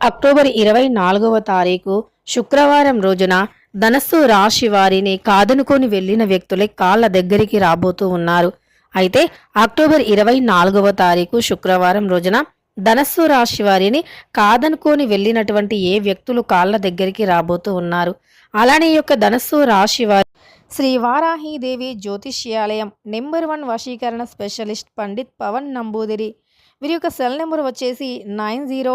October ఇరవై నాలుగవ తారీఖు శుక్రవారం రోజున ధనస్సు రాశి వారిని కాదనుకొని వెళ్ళిన వ్యక్తులే కాళ్ళ దగ్గరికి రాబోతూ ఉన్నారు. అయితే అక్టోబర్ ఇరవై నాలుగవ తారీఖు శుక్రవారం రోజున ధనస్సు రాశి వారిని కాదనుకొని వెళ్ళినటువంటి ఏ వ్యక్తులు కాళ్ళ దగ్గరికి రాబోతూ ఉన్నారు. అలానే ఈ యొక్క ధనస్సు రాశి వారి శ్రీ వారాహీదేవి జ్యోతిష్యాలయం నెంబర్ వన్ వశీకరణ స్పెషలిస్ట్ పండిత్ పవన్ నంబూదిరి. వీరి యొక్క సెల్ నెంబర్ వచ్చేసి nine zero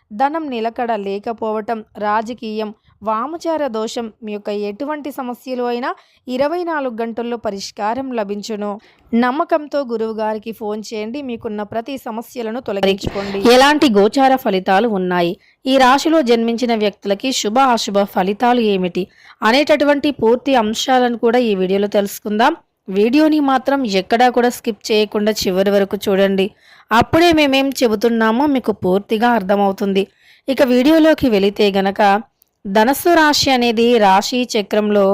ధనం నిలకడ లేకపోవటం రాజకీయం వామచార దోషం మీ యొక్క ఎటువంటి సమస్యలు అయినా ఇరవై నాలుగు గంటల్లో పరిష్కారం లభించును. నమ్మకంతో గురువు గారికి ఫోన్ చేయండి. మీకున్న ప్రతి సమస్యలను తొలగించుకోండి. ఎలాంటి గోచార ఫలితాలు ఉన్నాయి? ఈ రాశిలో జన్మించిన వ్యక్తులకి శుభ అశుభ ఫలితాలు ఏమిటి? అనేటటువంటి పూర్తి అంశాలను కూడా ఈ వీడియోలో తెలుసుకుందాం. వీడియోని మాత్రం ఎక్కడా కూడా స్కిప్ చేయకుండా చివరి వరకు చూడండి. అప్పుడే మేమేం చెబుతున్నామో మీకు పూర్తిగా అర్థమవుతుంది. ఇక వీడియోలోకి వెళితే గనక ధనస్సు రాశి అనేది రాశి చక్రంలో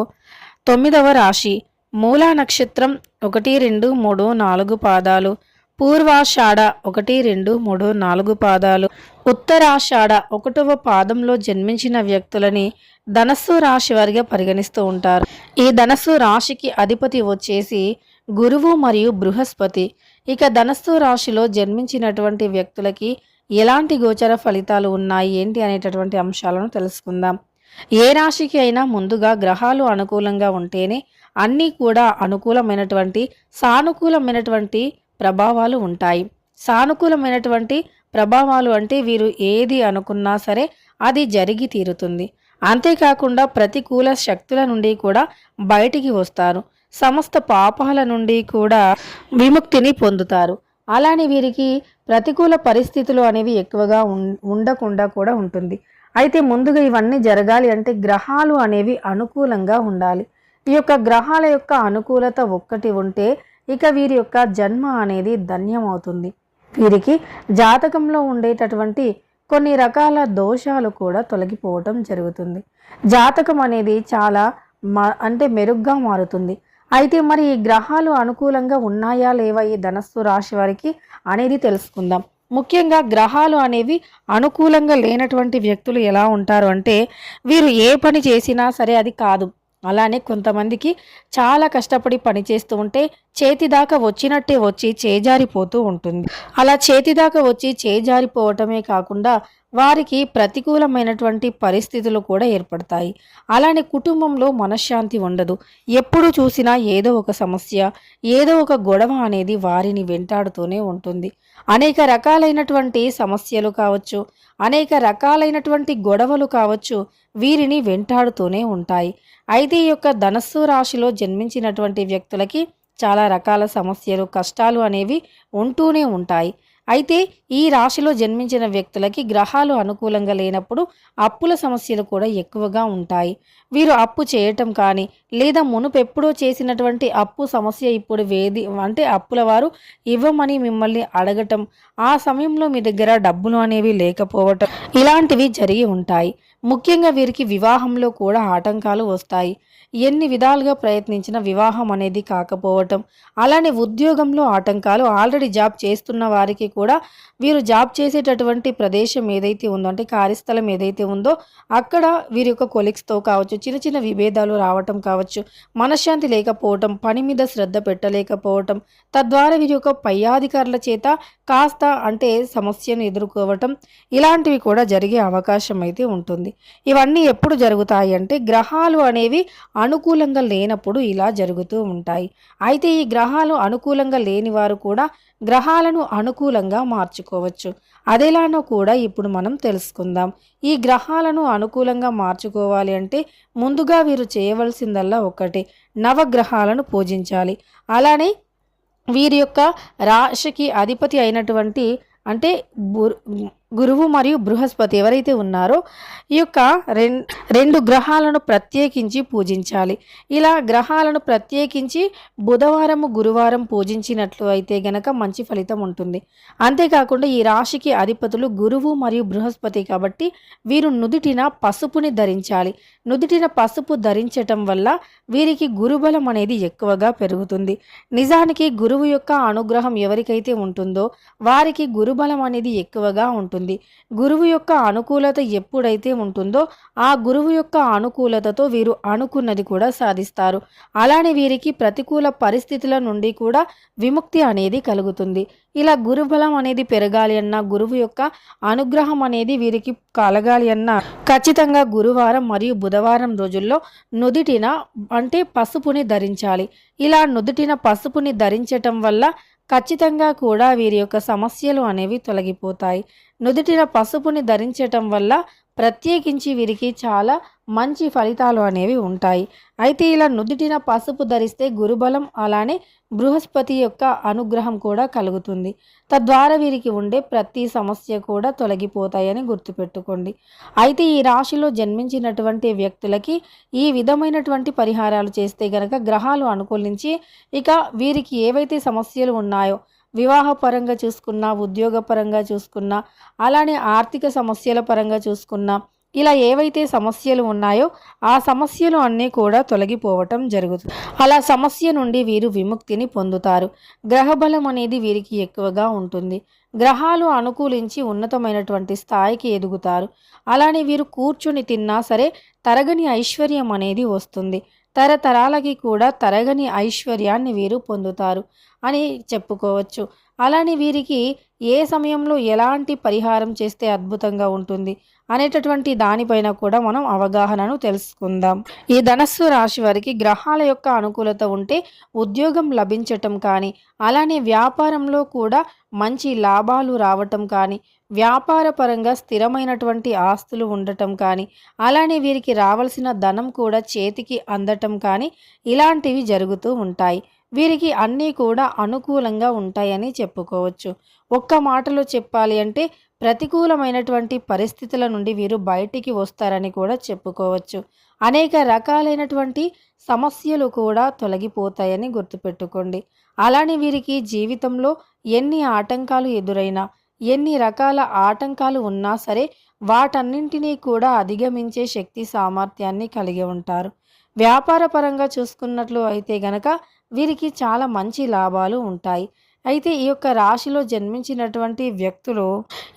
తొమ్మిదవ రాశి. మూలా నక్షత్రం ఒకటి రెండు మూడు నాలుగు పాదాలు. పూర్వాషాఢ ఒకటి రెండు మూడు నాలుగు పాదాలు. ఉత్తరాషాఢ ఒకటవ పాదంలో జన్మించిన వ్యక్తులని ధనస్సు రాశి వారిగా పరిగణిస్తూ ఉంటారు. ఈ ధనస్సు రాశికి అధిపతి వచ్చేసి గురువు మరియు బృహస్పతి. ఇక ధనస్సు రాశిలో జన్మించినటువంటి వ్యక్తులకి ఎలాంటి గోచర ఫలితాలు ఉన్నాయి? ఏంటి అనేటటువంటి అంశాలను తెలుసుకుందాం. ఏ రాశికి అయినా ముందుగా గ్రహాలు అనుకూలంగా ఉంటేనే అన్నీ కూడా అనుకూలమైనటువంటి సానుకూలమైనటువంటి ప్రభావాలు ఉంటాయి. సానుకూలమైనటువంటి ప్రభావాలు అంటే వీరు ఏది అనుకున్నా సరే అది జరిగి తీరుతుంది. అంతేకాకుండా ప్రతికూల శక్తుల నుండి కూడా బయటికి వస్తారు. సమస్త పాపాల నుండి కూడా విముక్తిని పొందుతారు. అలానే వీరికి ప్రతికూల పరిస్థితులు అనేవి ఎక్కువగా ఉం- ఉండకుండా కూడా ఉంటుంది. అయితే ముందుగా ఇవన్నీ జరగాలి అంటే గ్రహాలు అనేవి అనుకూలంగా ఉండాలి. ఈ యొక్క గ్రహాల యొక్క అనుకూలత ఒక్కటి ఉంటే ఇక వీరి యొక్క జన్మ అనేది ధన్యమవుతుంది. వీరికి జాతకంలో ఉండేటటువంటి కొన్ని రకాల దోషాలు కూడా తొలగిపోవటం జరుగుతుంది. జాతకం అనేది చాలా మ అంటే మెరుగ్గా మారుతుంది. అయితే మరి ఈ గ్రహాలు అనుకూలంగా ఉన్నాయా లేవా ఈ ధనస్సు రాశి వారికి అనేది తెలుసుకుందాం. ముఖ్యంగా గ్రహాలు అనేవి అనుకూలంగా లేనటువంటి వ్యక్తులు ఎలా ఉంటారు అంటే వీరు ఏ పని చేసినా సరే అది కాదు. అలానే కొంతమందికి చాలా కష్టపడి పని చేస్తూ ఉంటే చేతిదాకా వచ్చినట్టే వచ్చి చేజారిపోతూ ఉంటుంది. అలా చేతిదాకా వచ్చి చేజారిపోవటమే కాకుండా వారికి ప్రతికూలమైనటువంటి పరిస్థితులు కూడా ఏర్పడతాయి. అలానే కుటుంబంలో మనశ్శాంతి ఉండదు. ఎప్పుడు చూసినా ఏదో ఒక సమస్య ఏదో ఒక గొడవ అనేది వారిని వెంటాడుతూనే ఉంటుంది. అనేక రకాలైనటువంటి సమస్యలు కావచ్చు అనేక రకాలైనటువంటి గొడవలు కావచ్చు వీరిని వెంటాడుతూనే ఉంటాయి. అయితే ఈ యొక్క ధనస్సు రాశిలో జన్మించినటువంటి వ్యక్తులకి చాలా రకాల సమస్యలు కష్టాలు అనేవి ఉంటూనే ఉంటాయి. అయితే ఈ రాశిలో జన్మించిన వ్యక్తులకి గ్రహాలు అనుకూలంగా లేనప్పుడు అప్పుల సమస్యలు కూడా ఎక్కువగా ఉంటాయి. వీరు అప్పు చేయటం కానీ లేదా మునుపెప్పుడో చేసినటువంటి అప్పు సమస్య ఇప్పుడు వేది అంటే అప్పుల వారు ఇవ్వమని మిమ్మల్ని అడగటం ఆ సమయంలో మీ దగ్గర డబ్బులు అనేవి లేకపోవటం ఇలాంటివి జరిగి ఉంటాయి. ముఖ్యంగా వీరికి వివాహంలో కూడా ఆటంకాలు వస్తాయి. ఎన్ని విధాలుగా ప్రయత్నించినా వివాహం అనేది కాకపోవటం అలానే ఉద్యోగంలో ఆటంకాలు ఆల్రెడీ జాబ్ చేస్తున్న వారికి కూడా వీరు జాబ్ చేసేటటువంటి ప్రదేశం ఏదైతే ఉందో అంటే కార్యస్థలం ఏదైతే ఉందో అక్కడ వీరి యొక్క కొలిక్స్తో కావచ్చు చిన్న చిన్న విభేదాలు రావటం కావచ్చు మనశ్శాంతి లేకపోవటం పని మీద శ్రద్ధ పెట్టలేకపోవటం తద్వారా వీరి యొక్క పై అధికారుల చేత కాస్త అంటే సమస్యను ఎదుర్కోవటం ఇలాంటివి కూడా జరిగే అవకాశం అయితే ఉంటుంది. ఇవన్నీ ఎప్పుడు జరుగుతాయి అంటే గ్రహాలు అనేవి అనుకూలంగా లేనప్పుడు ఇలా జరుగుతూ ఉంటాయి. అయితే ఈ గ్రహాలు అనుకూలంగా లేని వారు కూడా గ్రహాలను అనుకూలంగా మార్చుకోవచ్చు. అదేలానో కూడా ఇప్పుడు మనం తెలుసుకుందాం. ఈ గ్రహాలను అనుకూలంగా మార్చుకోవాలి అంటే ముందుగా వీరు చేయవలసిందల్లా ఒకటి నవగ్రహాలను పూజించాలి. అలానే వీరి యొక్క రాశికి అధిపతి అయినటువంటి అంటే బుర్ గురువు మరియు బృహస్పతి ఎవరైతే ఉన్నారో ఈ యొక్క రెం రెండు గ్రహాలను ప్రత్యేకించి పూజించాలి. ఇలా గ్రహాలను ప్రత్యేకించి బుధవారం గురువారం పూజించినట్లు అయితే గనక మంచి ఫలితం ఉంటుంది. అంతేకాకుండా ఈ రాశికి అధిపతులు గురువు మరియు బృహస్పతి కాబట్టి వీరు నుదిటిన పసుపుని ధరించాలి. నుదుటిన పసుపు ధరించటం వల్ల వీరికి గురుబలం అనేది ఎక్కువగా పెరుగుతుంది. నిజానికి గురువు యొక్క అనుగ్రహం ఎవరికైతే ఉంటుందో వారికి గురుబలం అనేది ఎక్కువగా ఉంటుంది. గురువు యొక్క అనుకూలత ఎప్పుడైతే ఉంటుందో ఆ గురువు యొక్క అనుకూలతతో వీరు అనుకున్నది కూడా సాధిస్తారు. అలానే వీరికి ప్రతికూల పరిస్థితుల నుండి కూడా విముక్తి అనేది కలుగుతుంది. ఇలా గురుబలం అనేది పెరగాలి అన్న గురువు యొక్క అనుగ్రహం అనేది వీరికి కలగాలి అన్న ఖచ్చితంగా గురువారం మరియు బుధవారం రోజుల్లో నుదుటిన అంటే పసుపుని ధరించాలి. ఇలా నుదుటిన పసుపుని ధరించటం వల్ల ఖచ్చితంగా కూడా వీరి యొక్క సమస్యలు అనేవి తొలగిపోతాయి. నుదుటిన పసుపుని ధరించటం వల్ల ప్రత్యేకించి వీరికి చాలా మంచి ఫలితాలు అనేవి ఉంటాయి. అయితే ఇలా నుదుటిన పసుపు ధరిస్తే గురుబలం అలానే బృహస్పతి యొక్క అనుగ్రహం కూడా కలుగుతుంది. తద్వారా వీరికి ఉండే ప్రతి సమస్య కూడా తొలగిపోతాయని గుర్తుపెట్టుకోండి. అయితే ఈ రాశిలో జన్మించినటువంటి వ్యక్తులకి ఈ విధమైనటువంటి పరిహారాలు చేస్తే గనక గ్రహాలు అనుకూలించి ఇక వీరికి ఏవైతే సమస్యలు ఉన్నాయో వివాహపరంగా చూసుకున్నా ఉద్యోగపరంగా చూసుకున్నా అలానే ఆర్థిక సమస్యల పరంగా చూసుకున్నా ఇలా ఏవైతే సమస్యలు ఉన్నాయో ఆ సమస్యలు అన్నీ కూడా తొలగిపోవటం జరుగుతుంది. అలా సమస్య నుండి వీరు విముక్తిని పొందుతారు. గ్రహబలం అనేది వీరికి ఎక్కువగా ఉంటుంది. గ్రహాలు అనుకూలించి ఉన్నతమైనటువంటి స్థాయికి ఎదుగుతారు. అలానే వీరు కూర్చుని తిన్నా సరే తరగని ఐశ్వర్యం అనేది వస్తుంది. తరతరాలకి కూడా తరగని ఐశ్వర్యాన్ని వీరు పొందుతారు అని చెప్పుకోవచ్చు. అలానే వీరికి ఏ సమయంలో ఎలాంటి పరిహారం చేస్తే అద్భుతంగా ఉంటుంది అనేటటువంటి దానిపైన కూడా మనం అవగాహనను తెలుసుకుందాం. ఈ ధనస్సు రాశి వారికి గ్రహాల యొక్క అనుకూలత ఉంటే ఉద్యోగం లభించటం కానీ అలానే వ్యాపారంలో కూడా మంచి లాభాలు రావటం కానీ వ్యాపార పరంగా స్థిరమైనటువంటి ఆస్తులు ఉండటం కానీ అలానే వీరికి రావాల్సిన ధనం కూడా చేతికి అందటం కానీ ఇలాంటివి జరుగుతూ ఉంటాయి. వీరికి అన్నీ కూడా అనుకూలంగా ఉంటాయని చెప్పుకోవచ్చు. ఒక్క మాటలో చెప్పాలి అంటే ప్రతికూలమైనటువంటి పరిస్థితుల నుండి వీరు బయటికి వస్తారని కూడా చెప్పుకోవచ్చు. అనేక రకాలైనటువంటి సమస్యలు కూడా తొలగిపోతాయని గుర్తుపెట్టుకోండి. అలానే వీరికి జీవితంలో ఎన్ని ఆటంకాలు ఎదురైనా ఎన్ని రకాల ఆటంకాలు ఉన్నా సరే వాటన్నింటినీ కూడా అధిగమించే శక్తి సామర్థ్యాన్ని కలిగి ఉంటారు. వ్యాపారపరంగా చూసుకున్నట్లు అయితే గనక వీరికి చాలా మంచి లాభాలు ఉంటాయి. అయితే ఈ యొక్క రాశిలో జన్మించినటువంటి వ్యక్తులు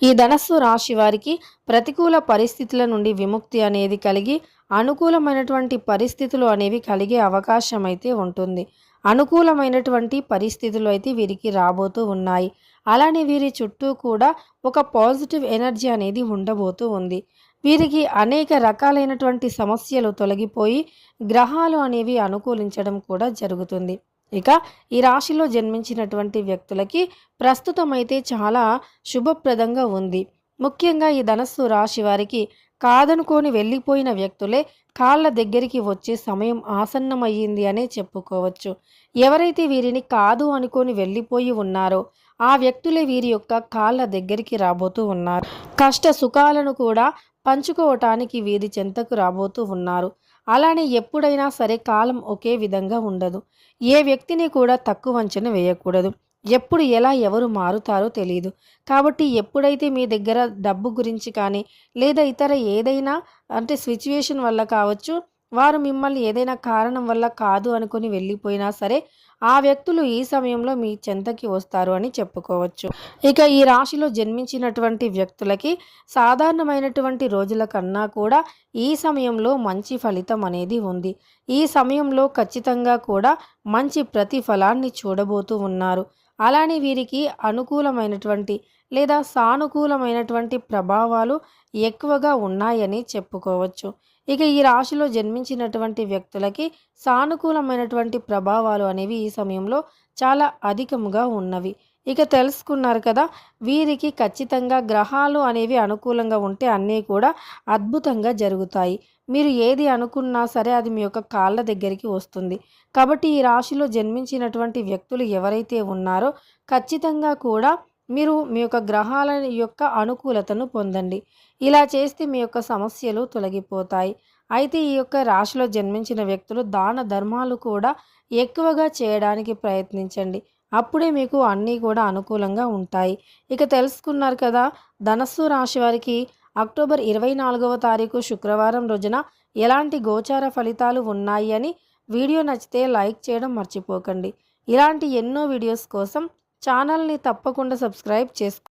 ఈ ధనస్సు రాశి వారికి ప్రతికూల పరిస్థితుల నుండి విముక్తి అనేది కలిగి అనుకూలమైనటువంటి పరిస్థితులు అనేవి కలిగే అవకాశం అయితే ఉంటుంది. అనుకూలమైనటువంటి పరిస్థితులు అయితే వీరికి రాబోతూ ఉన్నాయి. అలానే వీరి చుట్టూ కూడా ఒక పాజిటివ్ ఎనర్జీ అనేది ఉండబోతూ ఉంది. వీరికి అనేక రకాలైనటువంటి సమస్యలు తొలగిపోయి గ్రహాలు అనేవి అనుకూలించడం కూడా జరుగుతుంది. ఇక ఈ రాశిలో జన్మించినటువంటి వ్యక్తులకి ప్రస్తుతం అయితే చాలా శుభప్రదంగా ఉంది. ముఖ్యంగా ఈ ధనస్సు రాశి వారికి కాదనుకొని వెళ్ళిపోయిన వ్యక్తులే కాళ్ళ దగ్గరికి వచ్చే సమయం ఆసన్నమయ్యింది అనే చెప్పుకోవచ్చు. ఎవరైతే వీరిని కాదు అనుకొని వెళ్ళిపోయి ఉన్నారో ఆ వ్యక్తులే వీరి యొక్క కాళ్ళ దగ్గరికి రాబోతూ ఉన్నారు. కష్ట సుఖాలను కూడా పంచుకోవటానికి వీరి చెంతకు రాబోతూ ఉన్నారు. అలానే ఎప్పుడైనా సరే కాలం ఒకే విధంగా ఉండదు. ఏ వ్యక్తిని కూడా తక్కువ అంచనా వేయకూడదు. ఎప్పుడు ఎలా ఎవరు మారుతారో తెలియదు కాబట్టి ఎప్పుడైతే మీ దగ్గర డబ్బు గురించి కానీ లేదా ఇతర ఏదైనా అంటే సిచ్యువేషన్ వల్ల కావచ్చు వారు మిమ్మల్ని ఏదైనా కారణం వల్ల కాదు అనుకుని వెళ్ళిపోయినా సరే ఆ వ్యక్తులు ఈ సమయంలో మీ చెంతకి వస్తారు అని చెప్పుకోవచ్చు. ఇక ఈ రాశిలో జన్మించినటువంటి వ్యక్తులకి సాధారణమైనటువంటి రోజుల కన్నా కూడా ఈ సమయంలో మంచి ఫలితం అనేది ఉంది. ఈ సమయంలో ఖచ్చితంగా కూడా మంచి ప్రతిఫలాన్ని చూడబోతూ ఉన్నారు. అలానే వీరికి అనుకూలమైనటువంటి లేదా సానుకూలమైనటువంటి ప్రభావాలు ఎక్కువగా ఉన్నాయని చెప్పుకోవచ్చు. ఇక ఈ రాశిలో జన్మించినటువంటి వ్యక్తులకి సానుకూలమైనటువంటి ప్రభావాలు అనేవి ఈ సమయంలో చాలా అధికముగా ఉన్నవి. ఇక తెలుసుకున్నారు కదా వీరికి ఖచ్చితంగా గ్రహాలు అనేవి అనుకూలంగా ఉంటే అన్నీ కూడా అద్భుతంగా జరుగుతాయి. మీరు ఏది అనుకున్నా సరే అది మీ యొక్క కాళ్ళ దగ్గరికి వస్తుంది. కాబట్టి ఈ రాశిలో జన్మించినటువంటి వ్యక్తులు ఎవరైతే ఉన్నారో ఖచ్చితంగా కూడా మీరు మీ యొక్క గ్రహాల యొక్క అనుకూలతను పొందండి. ఇలా చేస్తే మీ యొక్క సమస్యలు తొలగిపోతాయి. అయితే ఈ యొక్క రాశిలో జన్మించిన వ్యక్తులు దాన ధర్మాలు కూడా ఎక్కువగా చేయడానికి ప్రయత్నించండి. అప్పుడే మీకు అన్నీ కూడా అనుకూలంగా ఉంటాయి. ఇక తెలుసుకున్నారు కదా ధనస్సు రాశి వారికి అక్టోబర్ ఇరవై నాలుగవ తారీఖు శుక్రవారం రోజున ఎలాంటి గోచార ఫలితాలు ఉన్నాయి అని వీడియో నచ్చితే లైక్ చేయడం మర్చిపోకండి. ఇలాంటి ఎన్నో వీడియోస్ కోసం ఛానల్ని తప్పకుండా సబ్స్క్రైబ్ చేసుకో